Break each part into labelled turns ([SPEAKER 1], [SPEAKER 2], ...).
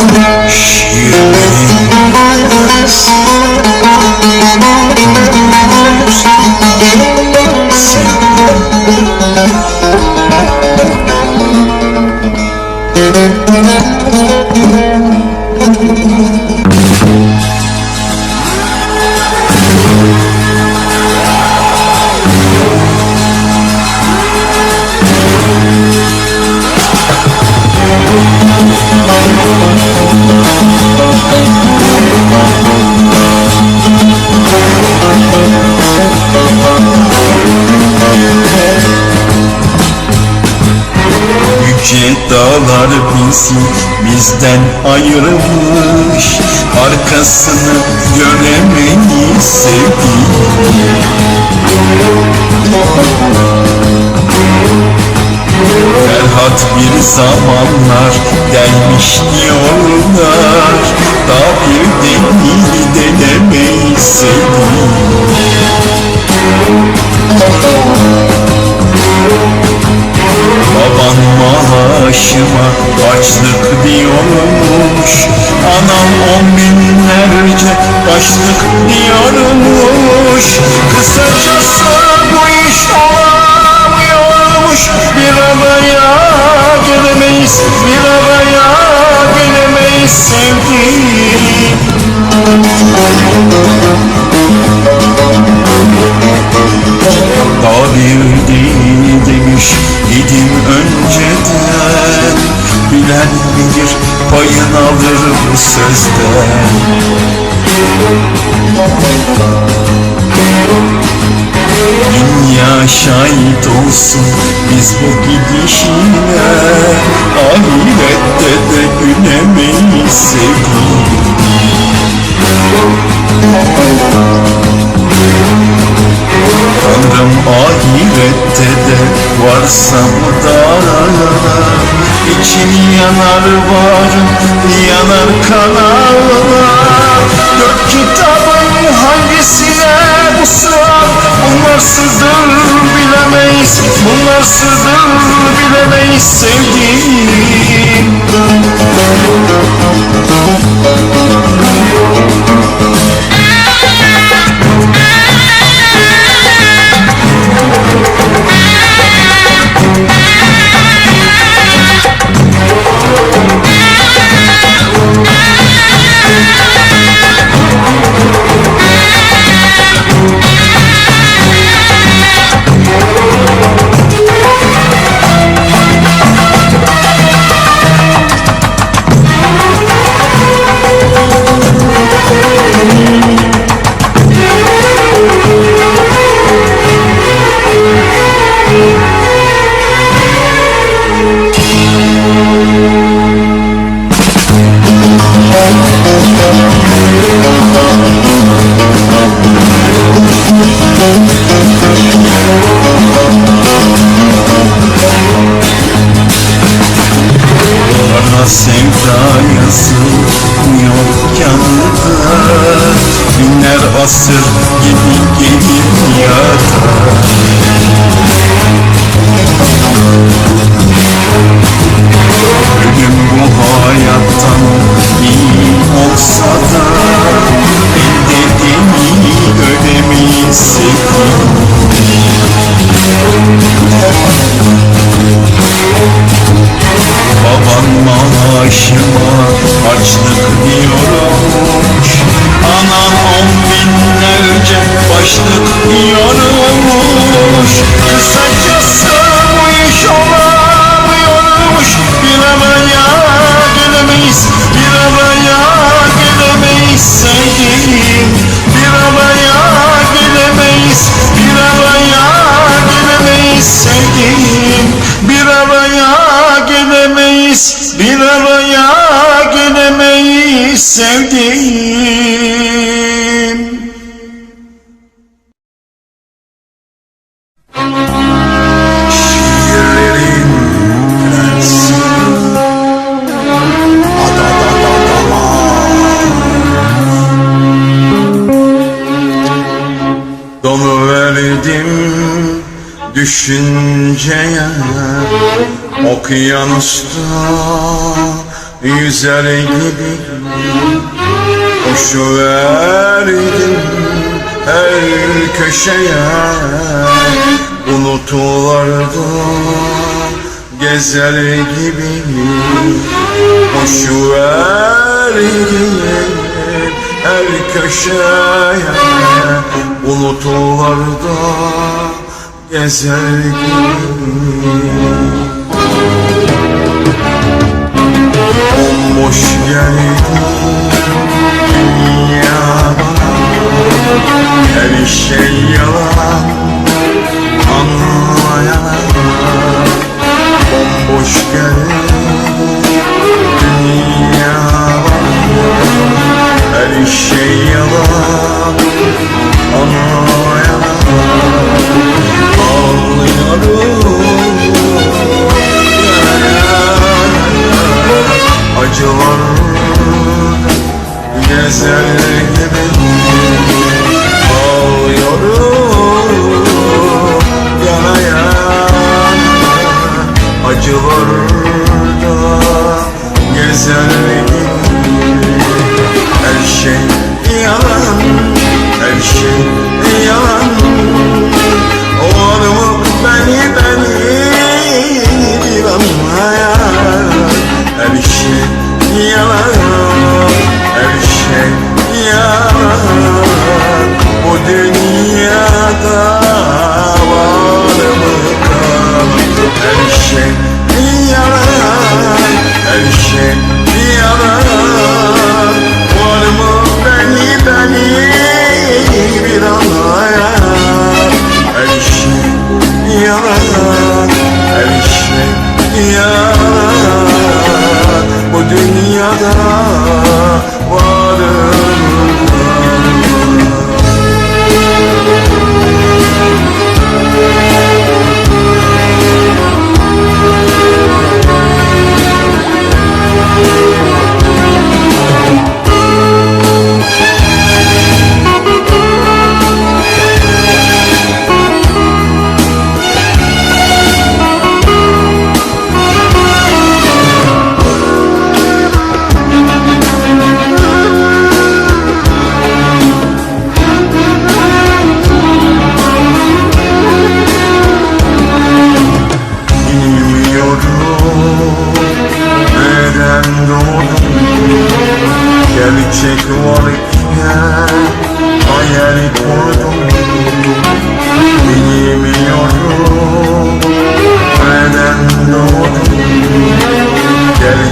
[SPEAKER 1] Yüce dağlar bizi bizden ayırmış Arkasını göremeyiz sevgilim. Ferhat bir zamanlar gelmiş diyorlar. Da bir denil denemeyiz sevgilim açlık diyormuş Anam on binlerce başlık diyormuş Kısacası olsun biz bu gidişine Ahirette de gülemeyiz sevgilim. Tanrım ahirette de varsam da İçim yanar varım yanar kanar Dört kitabın hangisine bu sığar Bunlar sırdır bilemeyiz Bunlar sırdır bilemeyiz sevdiğim bir araya gelemeyiz sevdiğim gibi Koşuverdim her köşeye. Bulutlarda gezer gibi Koşuverdim her köşeye. Bulutlarda gezer gibi Bomboş geldi dünya bana. Her şey yalan anlayalar Bomboş geldi dünya bana. Her şey yalan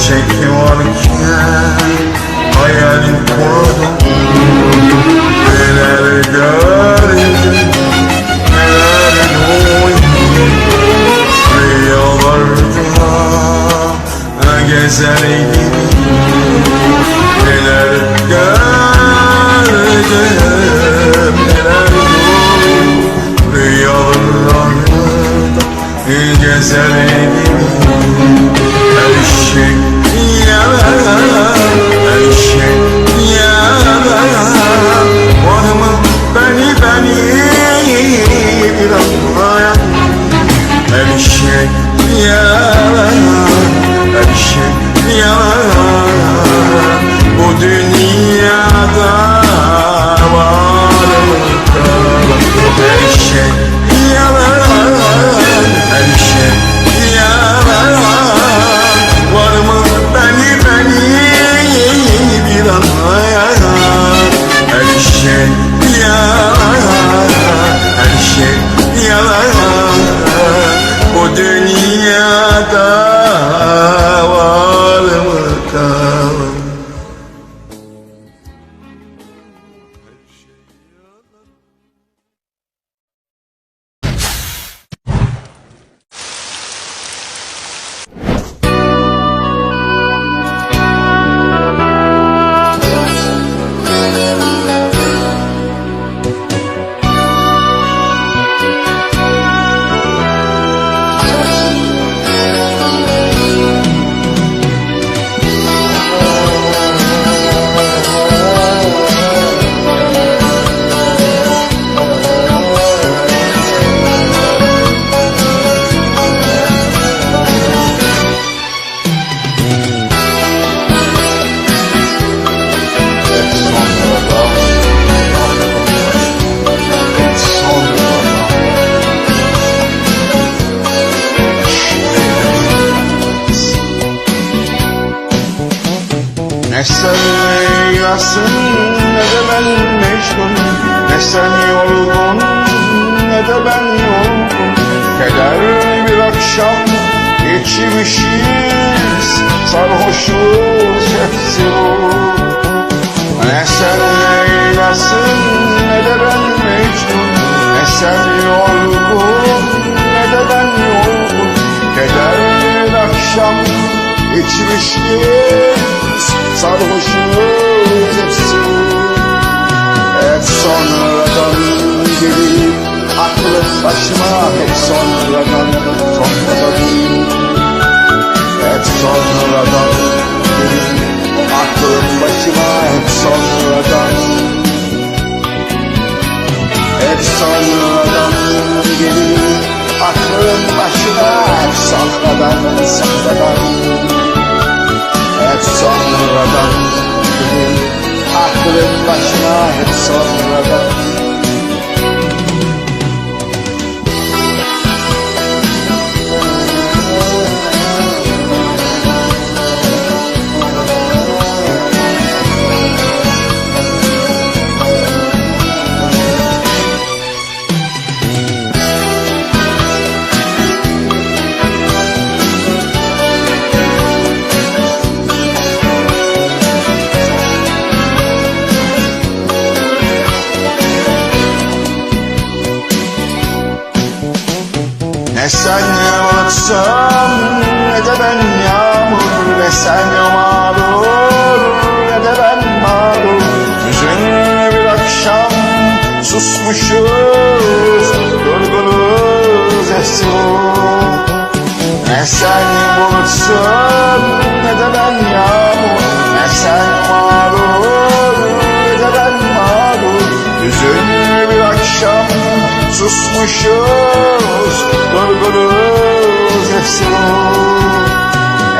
[SPEAKER 1] Gerçek varken hayal kurdum Neler gördüm neler duydum Rüyalarda gezer gibi Neler gördüm neler duydum Rüyalarda gezer gibi Her şey her şey yalan, her şey yalan
[SPEAKER 2] içmişiz Sarhoşuz hepsi Hep sonradan gelir Aklım başıma hep sonradan Sonradan sen mağrur ne de ben mağrur Hüzünlü bir akşam susmuşuz Durgunuz esur Ne sen bulutsun ne de ben yağmur. Ne sen mağrur ne de ben mağrur Hüzünlü bir akşam susmuşuz Durgunuz hepsi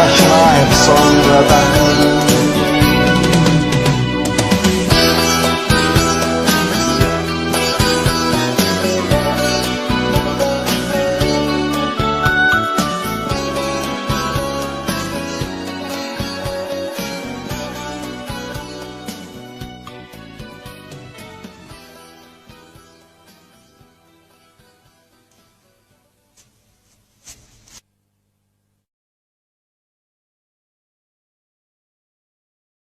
[SPEAKER 2] Ama şahit sonradan